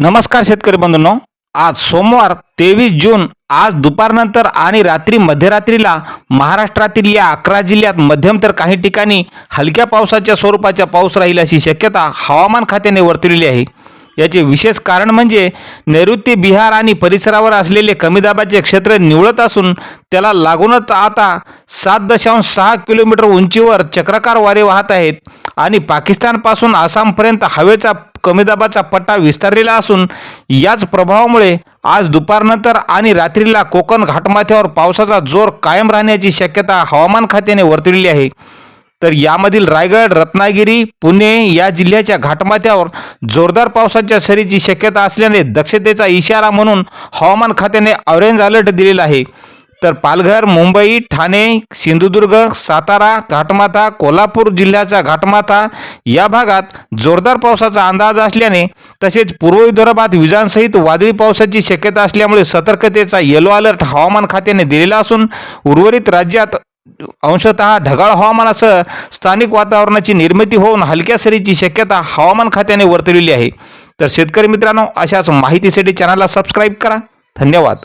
नमस्कार शेतकरी बंधूंनो. आज सोमवार तेवीस जून आज दुपारनंतर आणि रात्री मध्यरात्रीला महाराष्ट्रातील या अकरा जिल्ह्यात मध्यम तर काही ठिकाणी हलक्या पावसाच्या स्वरूपाचा पाऊस राहील अशी शक्यता हवामान खात्याने वर्तवलेली आहे. याचे विशेष कारण म्हणजे नैऋत्य बिहार आणि परिसरावर असलेले कमी दाबाचे क्षेत्र निवळत असून त्याला लागूनच आता सात दशांश सहा किलोमीटर उंचीवर चक्राकार वारे वाहत आहेत आणि पाकिस्तानपासून आसामपर्यंत हवेचा कमी दाबाचा पट्टा विस्तारलेला असून याच प्रभावामुळे आज दुपारनंतर आणि रात्रीला कोकण घाटमाथ्यावर पावसाचा जोर कायम राहण्याची शक्यता हवामान खात्याने वर्तविली आहे. तर यामधील रायगड रत्नागिरी पुणे या जिल्ह्याच्या घाटमाथ्यावर जोरदार पावसाच्या सरीची शक्यता असल्याने दक्षतेचा इशारा म्हणून हवामान खात्याने ऑरेंज अलर्ट दिलेला आहे. तर पालघर मुंबई ठाणे सिंधुदुर्ग सातारा घाटमाथा कोल्हापूर जिल्ह्याचा घाटमाथा या भागात जोरदार पावसाचा अंदाज असल्याने तसेच पूर्व विदर्भात विजांसहित वादळी पावसाची शक्यता असल्यामुळे सतर्कतेचा येलो अलर्ट हवामान खात्याने दिलेला असून उर्वरित राज्यात अंशतः ढगाळ हवामानासह स्थानिक वातावरणाची निर्मिती होऊन हलक्या सरीची शक्यता हवामान खात्याने वर्तविली आहे. तर शेतकरी मित्रांनो अशाच माहितीसाठी चॅनलला सबस्क्राईब करा. धन्यवाद.